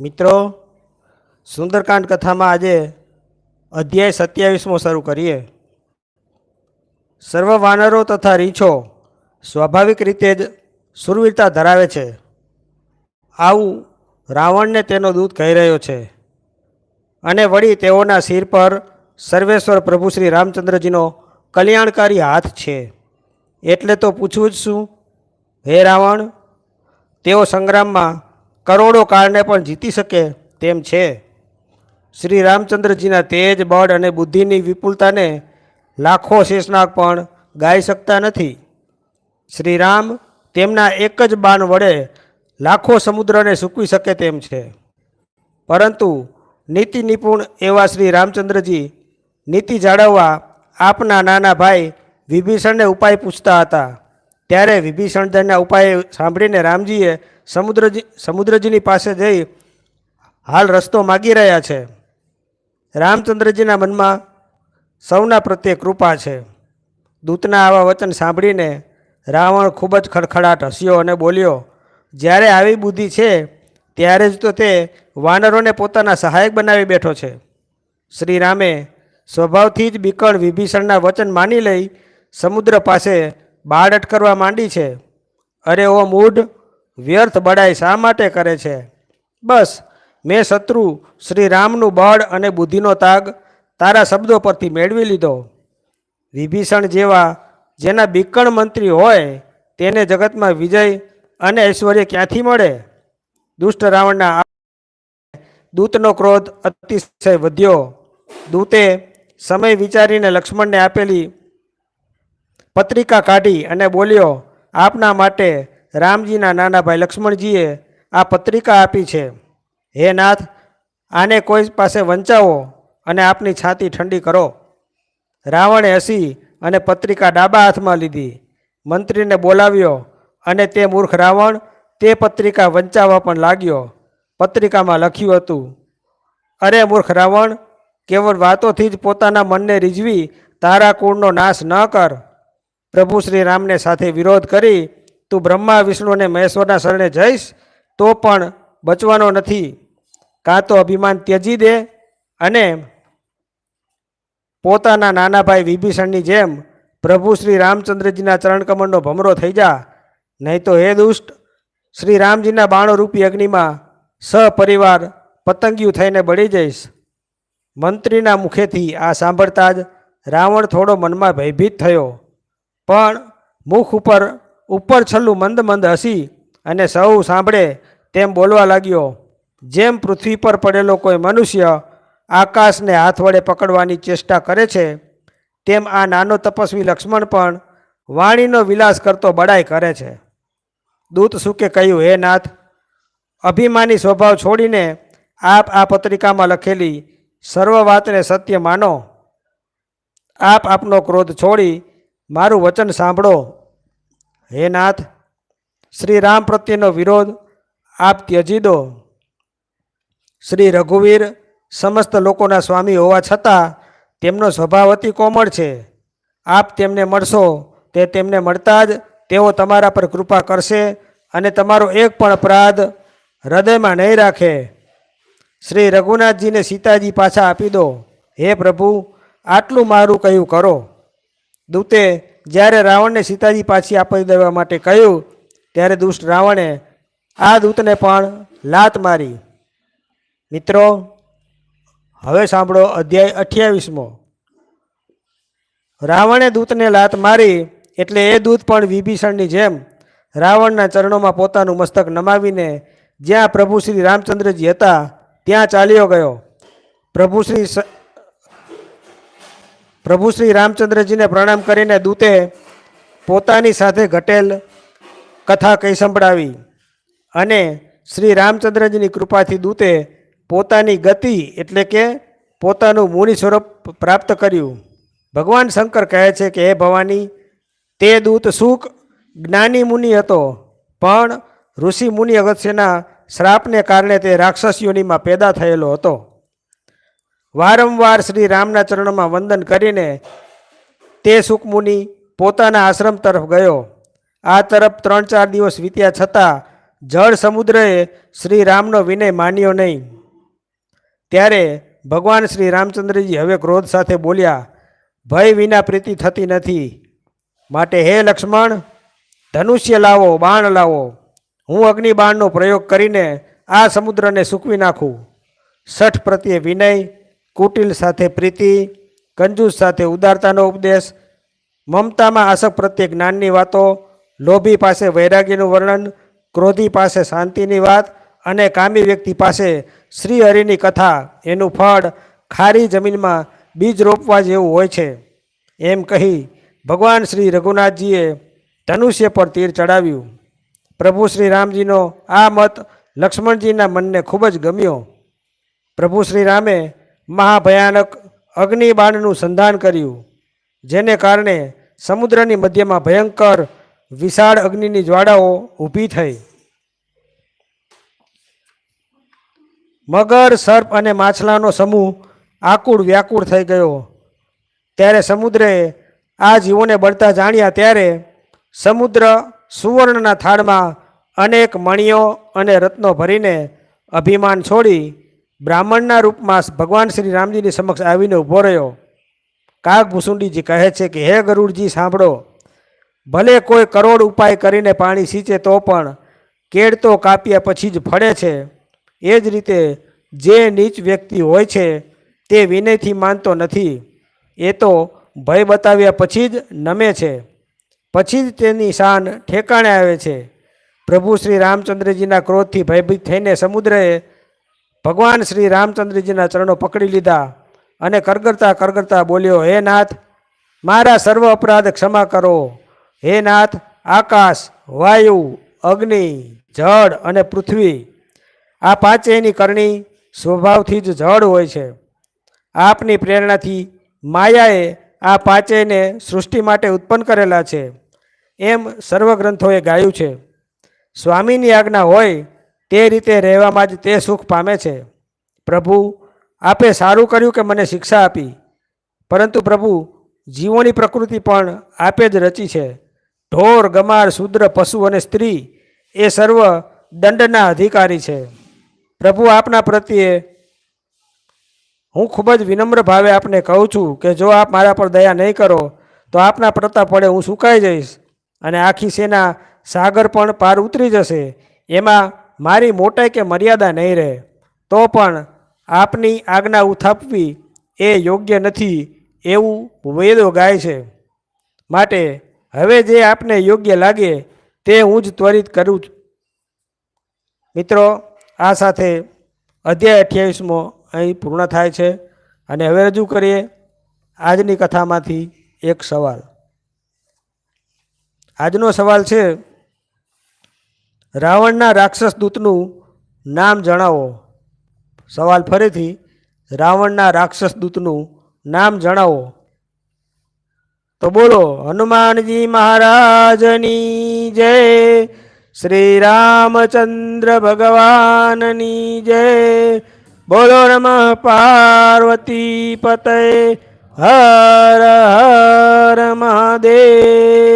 મિત્રો, સુંદરકાંડ કથામાં આજે અધ્યાય સત્યાવીસમો શરૂ કરીએ. સર્વ વાનરો તથા રીછો સ્વાભાવિક રીતે જ સુરવીરતા ધરાવે છે. આવું રાવણને તેનો દૂત કહી રહ્યો છે. અને વળી તેઓના શિર પર સર્વેશ્વર પ્રભુ શ્રી રામચંદ્રજીનો કલ્યાણકારી હાથ છે. એટલે તો પૂછવું જ શું? હે રાવણ, તેઓ સંગ્રામમાં કરોડો કાળને પણ જીતી શકે તેમ છે. શ્રી રામચંદ્રજીના તેજ, બળ અને બુદ્ધિની વિપુલતાને લાખો શેષનાગ પણ ગાઈ શકતા નથી. શ્રી રામ તેમના એક જ બાણ વડે લાખો સમુદ્રને સૂકવી શકે તેમ છે. પરંતુ નીતિ નિપુણ એવા શ્રી રામચંદ્રજી નીતિ જાળવવા આપના નાના ભાઈ વિભીષણને ઉપાય પૂછતા હતા. ત્યારે વિભીષણના ઉપાય સાંભળીને રામજીએ સમુદ્રજી સમુદ્રજીની પાસે જઈ હાલ રસ્તો માગી રહ્યા છે. રામચંદ્રજીના મનમાં સૌના પ્રત્યે કૃપા છે. દૂતના આવા વચન સાંભળીને રાવણ ખૂબ જ ખડખડાટ હસ્યો અને બોલ્યો, જ્યારે આવી બુદ્ધિ છે, ત્યારે જ તો તે વાનરોને પોતાના સહાયક બનાવી બેઠો છે. શ્રી રામે સ્વભાવથી જ બિકળ વિભીષણના વચન માની લઈ સમુદ્ર પાસે બાળ અટકરવા માંડી છે. અરે ઓ મૂઢ વ્યર્થ બડાઈ શા માટે કરે છે? બસ, મેં શત્રુ શ્રી રામનું બળ અને બુદ્ધિનો તાગ તારા શબ્દો પરથી મેળવી લીધો. વિભીષણ જેવા જેના બિકણ મંત્રી હોય તેને જગતમાં વિજય અને ઐશ્વર્ય ક્યાંથી મળે? દુષ્ટ રાવણના દૂતનો ક્રોધ અતિશય વધ્યો. દૂતે સમય વિચારીને લક્ષ્મણને આપેલી પત્રિકા કાઢી અને બોલ્યો, આપના માટે રામજીના નાનાભાઈ લક્ષ્મણજીએ આ પત્રિકા આપી છે. હે નાથ, આને કોઈ પાસે વંચાવો અને આપની છાતી ઠંડી કરો. રાવણે હસી અને પત્રિકા ડાબા હાથમાં લીધી. મંત્રીને બોલાવ્યો અને તે મૂર્ખ રાવણ તે પત્રિકા વંચાવવા પણ લાગ્યો. પત્રિકામાં લખ્યું હતું, અરે મૂર્ખ રાવણ, કેવળ વાતોથી જ પોતાના મનને રીઝવી તારા કુળનો નાશ ન કર. પ્રભુ શ્રી રામને સાથે વિરોધ કરી, તું બ્રહ્મા, વિષ્ણુ અને મહેશ્વરના શરણે જઈશ, તો પણ બચવાનો નથી. કાં તો અભિમાન ત્યજી દે અને પોતાના નાના ભાઈ વિભીષણની જેમ પ્રભુ શ્રી રામચંદ્રજીના ચરણકમળનો ભમરો થઈ જા. નહીં તો હે દુષ્ટ શ્રી રામજીના બાણોરૂપી અગ્નિમાં સપરિવાર પતંગિયું થઈને બળી જઈશ. મંત્રીના મુખેથી આ સાંભળતા જ રાવણ થોડો મનમાં ભયભીત થયો. પણ મુખ ઉપર ઉપર છલ્લું મંદ મંદ હસી અને સૌ સાંભળે તેમ બોલવા લાગ્યો, જેમ પૃથ્વી પર પડેલો કોઈ મનુષ્ય આકાશને હાથ વડે પકડવાની ચેષ્ટા કરે છે, તેમ આ નાનો તપસ્વી લક્ષ્મણ પણ વાણીનો વિલાસ કરતો બડાઈ કરે છે. દૂત સુકે કહ્યું, હે નાથ, અભિમાની સ્વભાવ છોડીને આપ આ પત્રિકામાં લખેલી સર્વ વાતને સત્ય માનો. આપ આપનો ક્રોધ છોડી મારું વચન સાંભળો. હે નાથ, શ્રી રામ પ્રત્યેનો વિરોધ આપ ત્યજી દો. શ્રી રઘુવીર સમસ્ત લોકોના સ્વામી હોવા છતાં તેમનો સ્વભાવ અતિ કોમળ છે. આપ તેમને મળશો, તે તેમને મળતા જ તેઓ તમારા પર કૃપા કરશે અને તમારો એક પણ અપરાધ હૃદયમાં નહીં રાખે. શ્રી રઘુનાથજીને સીતાજી પાછા આપી દો. હે પ્રભુ, આટલું મારું કહ્યું કરો. દૂતે જ્યારે રાવણને સીતાજી પાછી આપી દેવા માટે કહ્યું, ત્યારે દુષ્ટ રાવણે આ દૂતને પણ લાત મારી. મિત્રો, હવે સાંભળો અધ્યાય અઠ્યાવીસમો. રાવણે દૂતને લાત મારી એટલે એ દૂત પણ વિભીષણની જેમ રાવણના ચરણોમાં પોતાનું મસ્તક નમાવીને જ્યાં પ્રભુ શ્રી રામચંદ્રજી હતા, ત્યાં ચાલ્યો ગયો. પ્રભુ શ્રી પ્રભુ શ્રી રામચંદ્રજીને પ્રણામ કરીને દૂતે પોતાની સાથે ઘટેલ કથા કહી સંભળાવી અને શ્રી રામચંદ્રજીની કૃપાથી દૂતે પોતાની ગતિ એટલે કે પોતાનું મુનિ સ્વરૂપ પ્રાપ્ત કર્યું. ભગવાન શંકર કહે છે કે, હે ભવાની, તે દૂત સુખ જ્ઞાની મુનિ હતો, પણ ઋષિ મુનિ અગત્યના શ્રાપને કારણે તે રાક્ષસ યોનિમાં પેદા થયેલો હતો. વારંવાર શ્રી રામના ચરણમાં વંદન કરીને તે સુખમુનિ પોતાના આશ્રમ તરફ ગયો. આ તરફ ત્રણ ચાર દિવસ વીત્યા છતાં જળ સમુદ્રએ શ્રી રામનો વિનય માન્યો નહીં. ત્યારે ભગવાન શ્રી રામચંદ્રજી હવે ક્રોધ સાથે બોલ્યા, ભય વિના પ્રીતિ થતી નથી. માટે હે લક્ષ્મણ, ધનુષ્ય લાવો, બાણ લાવો. હું અગ્નિ બાણનો પ્રયોગ કરીને આ સમુદ્રને સૂકવી નાખું. સઠ પ્રત્યે વિનય કુટિલ સાથે પ્રીતિ, કંજૂસ સાથે ઉદારતાનો ઉપદેશ, મમતામાં આસક પ્રત્યે જ્ઞાનની વાતો, લોભી પાસે વૈરાગ્યનું વર્ણન, ક્રોધી પાસે શાંતિની વાત અને કામી વ્યક્તિ પાસે શ્રી હરિની કથા એનું ફળ ખારી જમીનમાં બીજ રોપવા જેવું હોય છે. એમ કહી ભગવાન શ્રી રઘુનાથજીએ ધનુષ્ય પર તીર ચડાવ્યું. પ્રભુ શ્રી રામજીનો આ મત લક્ષ્મણજીના મનને ખૂબ જ ગમ્યો. પ્રભુ શ્રી રામે મહાભયાનક અગ્નિબાણનું સંધાન કર્યું, જેને કારણે સમુદ્રની મધ્યમાં ભયંકર વિશાળ અગ્નિની જ્વાળાઓ ઊભી થઈ. મગર, સર્પ અને માછલાનો સમૂહ આકુળ વ્યાકુળ થઈ ગયો. ત્યારે સમુદ્રે આ જીવોને બળતા જાણ્યા ત્યારે સમુદ્ર સુવર્ણના થાળમાં અનેક મણિયો અને રત્નો ભરીને અભિમાન છોડી બ્રાહ્મણના રૂપમાં ભગવાન શ્રી રામજીની સમક્ષ આવીને ઊભો રહ્યો. કાગ ભૂસુંડીજી કહે છે કે, હે ગરુડજી, સાંભળો. ભલે કોઈ કરોડ ઉપાય કરીને પાણી સિંચે તો પણ કેળ તો કાપ્યા પછી જ ફળે છે. એ જ રીતે જે નીચ વ્યક્તિ હોય છે, તે વિનયથી માનતો નથી. એ તો ભય બતાવ્યા પછી જ નમે છે. પછી જ તેની શાન ઠેકાણે આવે છે. પ્રભુ શ્રી રામચંદ્રજીના ક્રોધથી ભયભીત થઈને સમુદ્રએ ભગવાન શ્રી રામચંદ્રજીના ચરણો પકડી લીધા અને કરગરતા કરગરતા બોલ્યો, હે નાથ, મારા સર્વ અપરાધ ક્ષમા કરો. હે નાથ, આકાશ, વાયુ, અગ્નિ, જળ અને પૃથ્વી, આ પાંચેયની કરણી સ્વભાવથી જ જળ હોય છે. આપની પ્રેરણાથી માયાએ આ પાંચેયને સૃષ્ટિ માટે ઉત્પન્ન કરેલા છે. એમ સર્વ ગ્રંથોએ ગાયું છે. સ્વામીની આજ્ઞા હોય તે રીતે રહેવામાં જ તે સુખ પામે છે. પ્રભુ, આપે સારું કર્યું કે મને શિક્ષા આપી. પરંતુ પ્રભુ, જીવોની પ્રકૃતિ પણ આપે જ રચી છે. ઢોર, ગમાર, શુદ્ર, પશુ અને સ્ત્રી એ સર્વ દંડના અધિકારી છે. પ્રભુ, આપના પ્રત્યે હું ખૂબ જ વિનમ્ર ભાવે આપને કહું છું કે જો આપ મારા પર દયા નહીં કરો, તો આપના પ્રતાપ પડે હું સુકાઈ જઈશ અને આખી સેના સાગર પણ પાર ઉતરી જશે. એમાં મારી મોટાઈ કે મર્યાદા નહીં રહે, તો પણ આપની આજ્ઞા ઉથાપવી એ યોગ્ય નથી એવું વેદો ગાય છે. માટે હવે જે આપને યોગ્ય લાગે તે હું જ ત્વરિત કરું છું. મિત્રો, આ સાથે અધ્યાય અઠ્યાવીસમો અહીં પૂર્ણ થાય છે અને હવે રજૂ કરીએ આજની કથામાંથી એક સવાલ. આજનો સવાલ છે રાવણના રાક્ષસ દૂતનું નામ જણાવો. સવાલ ફરીથી, રાવણના રાક્ષસ દૂતનું નામ જણાવો. તો બોલો, હનુમાનજી મહારાજની જય શ્રી રામચંદ્ર ભગવાનની જય. બોલો નમઃ પાર્વતી પતય, હર હર મહાદેવ.